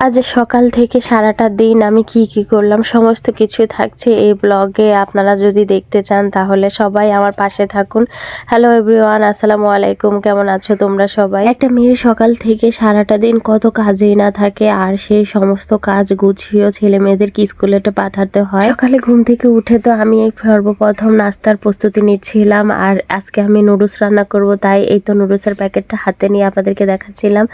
আজ সকাল থেকে সারাটা দিন আমি কি কি করলাম সমস্ত কিছু থাকছে এই ব্লগে আপনারা যদি দেখতে চান তাহলে সবাই আমার পাশে থাকুন। হ্যালো এভরিওয়ান আসসালামু আলাইকুম কেমন আছো তোমরা সবাই? একটা মেয়ে সকাল থেকে সারাটা দিন কত কাজেই না থাকে আর সেই সমস্ত কাজ গুছিয়েও ছেলে মেয়েদেরকে স্কুলে পাঠাতে হয়? সকালে ঘুম থেকে উঠে তো আমি এই সর্বপ্রথম নাস্তার প্রস্তুতি নিচ্ছিলাম আর আজকে আমি নুডলস রান্না করব তাই এই তো নুডলসের প্যাকেটটা হাতে নিয়ে আপনাদেরকে দেখাচ্ছিলাম।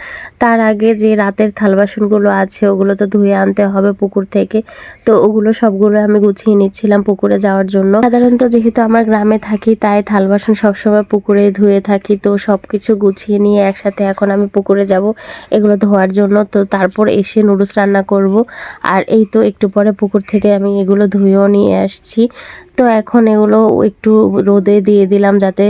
তার আগে যে রাতের থাল বাসনগুলো আছে, ওগুলো তো ধুয়ে আনতে হবে পুকুর থেকে। তো ওগুলো সবগুলো আমি গুছিয়ে নিচ্ছিলাম পুকুরে যাওয়ার জন্য। সাধারণত যেহেতু আমার গ্রামে থাকি, তাই থাল বাসন সবসময় পুকুরে ধুয়ে থাকি। তো সব কিছু গুছিয়ে নিয়ে একসাথে এখন আমি পুকুরে যাব এগুলো ধোয়ার জন্য। তো তারপর এসে নুডলস রান্না করব। আর এই তো একটু পরে পুকুর থেকে আমি এগুলো ধুয়েও নিয়ে আসছি। তো এখন এগুলো একটু রোদে দিয়ে দিলাম যাতে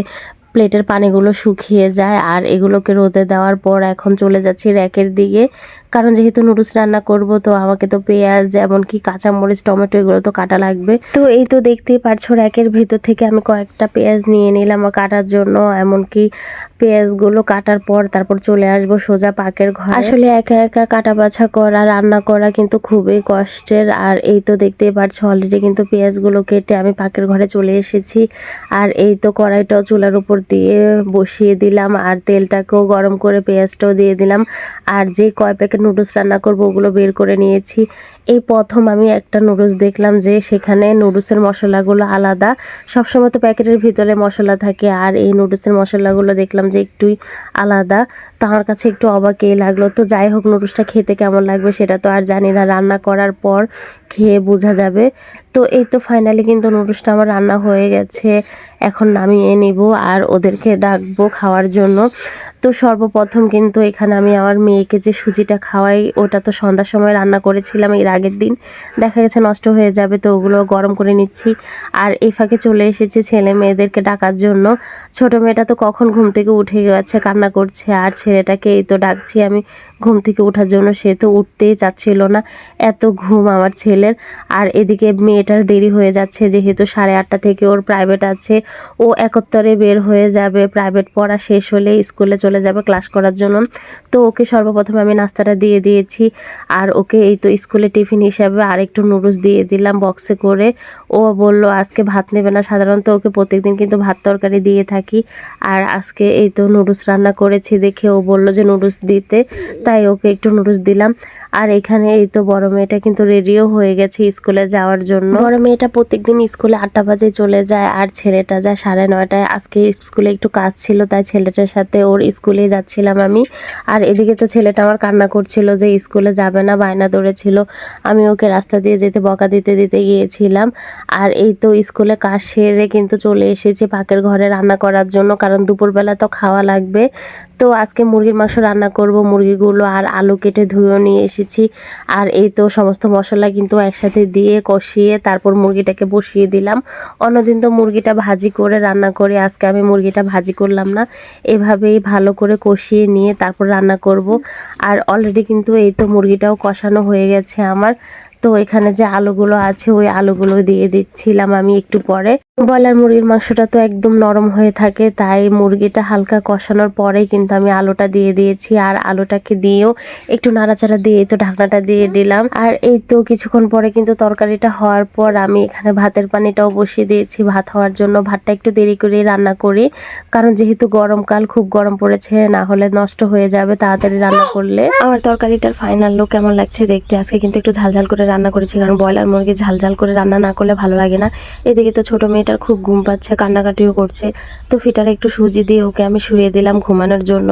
প্লেটের পানিগুলো শুকিয়ে যায়। আর এগুলোকে রোদে দেওয়ার পর এখন চলে যাচ্ছি র্যাকের দিকে। কারণ যেহেতু নুডলস রান্না করব, তো আমাকে তো পেঁয়াজ, এমনকি কাঁচামরিচ, টমেটো এগুলো তো কাটা লাগবে। তো এই তো দেখতেই পারছ র্যাকের ভেতর থেকে আমি কয়েকটা পেঁয়াজ নিয়ে নিলাম কাটার জন্য, এমনকি পেঁয়াজগুলো কাটার পর তারপর চলে আসব সোজা পাকের ঘর। আসলে একা একা কাটা বাছা করা, রান্না করা কিন্তু খুবই কষ্টের, আর এই তো দেখতেই পারছ অলরেডি কিন্তু পেঁয়াজগুলো কেটে আমি পাকের ঘরে চলে এসেছি। আর এই তো কড়াইটাও চুলার উপর দিয়ে বসিয়ে দিলাম, আর তেলটাকেও গরম করে পেঁয়াজটাও দিয়ে দিলাম। আর যে কয় প্যাকেট নুডলস রান্না করব, ওগুলো বের করে নিয়েছি। এই প্রথম আমি একটা নুডলস দেখলাম যে সেখানে নুডলসের মশলাগুলো আলাদা। সবসময় তো প্যাকেটের ভিতরে মশলা থাকে আর এই নুডলসের মশলাগুলো দেখলাম যে একটুই আলাদা। তো আমার কাছে একটু অবাকেই লাগল। তো যাই হোক নুডলসটা খেতে কেমন লাগবে সেটা তো আর জানি না। রান্না করার পর খেয়ে বোঝা যাবে। তো এই তো ফাইনালি কিন্তু নুডলসটা আমার রান্না হয়ে গেছে। এখন নামিয়ে নিব আর ওদেরকে ডাকবো খাওয়ার জন্য। তো সর্বপ্রথম কিন্তু এখানে আমি আমার মেয়েকে যে সুজিটা খাওয়াই, ওটা তো সন্ধ্যার সময় রান্না করেছিলাম এর আগের দিন। দেখা গেছে নষ্ট হয়ে যাবে, তো ওগুলো গরম করে নিচ্ছি। আর এই ফাঁকে চলে এসেছে ছেলে মেয়েদেরকে ডাকার জন্য। ছোট মেয়েটা তো কখন ঘুম থেকে উঠে গেছে, কান্না করছে। আর ছেলেটাকে এই তো ডাকছি আমি, ঘুম থেকে ওঠার জন্য। সে তো উঠতেই চাচ্ছিল না, এত ঘুম আমার ছেলের। আর এদিকে মেয়েটার দেরি হয়ে যাচ্ছে, যেহেতু সাড়ে আটটা থেকে ওর প্রাইভেট আছে। ও একত্তরে বের হয়ে যাবে প্রাইভেট পড়া শেষ হলে স্কুলে চলে যাবে ক্লাস করার জন্য। তো ওকে সর্বপ্রথম আমি নাস্তাটা দিয়ে দিয়েছি, আর ওকে এই তো স্কুলে টিফিন হিসাবে আর একটু নুডলস দিয়ে দিলাম বক্সে করে। ও বলল, আজকে ভাত নেবে না। সাধারণত ওকে প্রত্যেকদিন কিন্তু ভাত তরকারি দিয়ে থাকি, আর আজকে এই তো নুডলস রান্না করেছি দেখে ও বলল যে নুডলস দিতে, তাই ওকে একটু নুডলস দিলাম। আর এখানে এই তো বড় মেয়েটা কিন্তু রেডিও হয়ে গেছে স্কুলে যাওয়ার জন্য। বড় মেয়েটা প্রত্যেকদিন স্কুলে আটটা বাজে চলে যায় আর ছেলেটা যায় সাড়ে নয়টায়। আজকে স্কুলে একটু কাজ ছিল, তাই ছেলেটার সাথে ওর স্কুলে যাচ্ছিলাম আমি। আর এদিকে তো ছেলেটা আমার কান্না করছিল যে স্কুলে যাবে না, বায়না ধরেছিল। আমি ওকে রাস্তা দিয়ে যেতে, বকা দিতে দিতে গিয়েছিলাম। আর এই তো স্কুলে কাজ সেরে কিন্তু চলে এসেছি পাকের ঘরে রান্না করার জন্য, কারণ দুপুরবেলা তো খাওয়া লাগবে। তো আজকে মুরগির মাংস রান্না করব। মুরগিগুলো আর আলু কেটে ধুয়েও নিয়ে এসেছি। আর এই তো সমস্ত মশলা কিন্তু একসাথে দিয়ে কষিয়ে তারপর মুরগিটাকে বসিয়ে দিলাম। অন্যদিন তো মুরগিটা ভাজি করে রান্না করে। আজকে আমি মুরগিটা ভাজি করলাম না। এভাবেই ভালো করে কষিয়ে নিয়ে তারপর রান্না করব। আর অলরেডি কিন্তু এই তো মুরগিটাও কষানো হয়ে গেছে আমার। তো এখানে যে আলুগুলো আছে, ওই আলুগুলো দিয়ে দিচ্ছিলাম আমি একটু পরে। ব্রয়লার মুরগির মাংসটা তো একদম নরম হয়ে থাকে, তাই মুরগিটা হালকা কষানোর পরেই কিন্তু আমি আলুটা দিয়ে দিয়েছি। আর আলুটাকে দিয়েও একটু নাড়াচাড়া দিয়ে তো ঢাকনাটা দিয়ে দিলাম। আর এই তো কিছুক্ষণ পরে কিন্তু তরকারিটা হওয়ার পর আমি এখানে ভাতের পানিটাও বসিয়ে দিয়েছি। ভাত হওয়ার জন্য ভাতটা একটু দেরি করে রান্না করি, কারণ যেহেতু গরমকাল, খুব গরম পড়েছে, না হলে নষ্ট হয়ে যাবে তাড়াতাড়ি রান্না করলে। আমার তরকারিটার ফাইনাল লুক কেমন লাগছে দেখতে? আজকে কিন্তু একটু ঝালঝাল করে রান্না করেছি, কারণ ব্রয়লার মুরগি ঝালঝাল করে রান্না না করলে ভালো লাগে না। এদিকে তো ছোট মেয়েটার খুব ঘুম পাচ্ছে, কান্নাকাটিও করছে। তো ফিটারে একটু সুজি দিয়ে ওকে আমি শুয়ে দিলাম ঘুমানোর জন্য।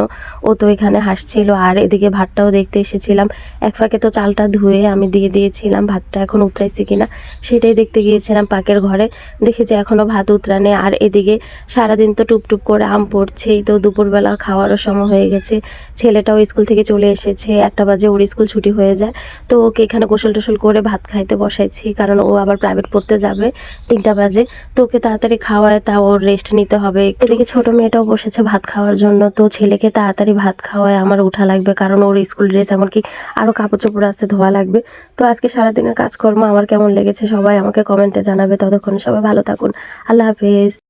ও তো এখানে হাসছিল, আর এদিকে ভাতটাও দেখতে এসেছিলাম। এক ফাঁকে তো চালটা ধুয়ে আমি দিয়ে দিয়েছিলাম, ভাতটা এখন উতরাইছি কিনা সেটাই দেখতে গিয়েছিলাম পাকের ঘরে। দেখেছি এখনও ভাত উতরানে আর এদিকে সারাদিন তো টুপটুপ করে আম পড়ছেই, তো দুপুরবেলা খাওয়ারও সময় হয়ে গেছে। ছেলেটাও স্কুল থেকে চলে এসেছে, একটা বাজে ওর স্কুল ছুটি হয়ে যায়। তো ওকে এখানে গোসল টোসল করে ভাত খাইতে বসাইছি, কারণ ও আবার প্রাইভেট পড়তে যাবে তিনটা বাজে। তো ওকে তাড়াতাড়ি খাওয়ায়, তা ওর রেস্ট নিতে হবে। এদিকে ছোট মেয়েটাও বসেছে ভাত খাওয়ার জন্য, তো ছেলেকে তাড়াতাড়ি ভাত খাওয়ায় আমার উঠা লাগবে, কারণ ওর স্কুল ড্রেস এমনকি আরও কাপড় চোপড় আছে, ধোয়া লাগবে। তো আজকে সারাদিনের কাজকর্ম, আমার কেমন লেগেছে সবাই আমাকে কমেন্টে জানাবে, ততক্ষণ সবাই ভালো থাকুন। আল্লাহ হাফেজ।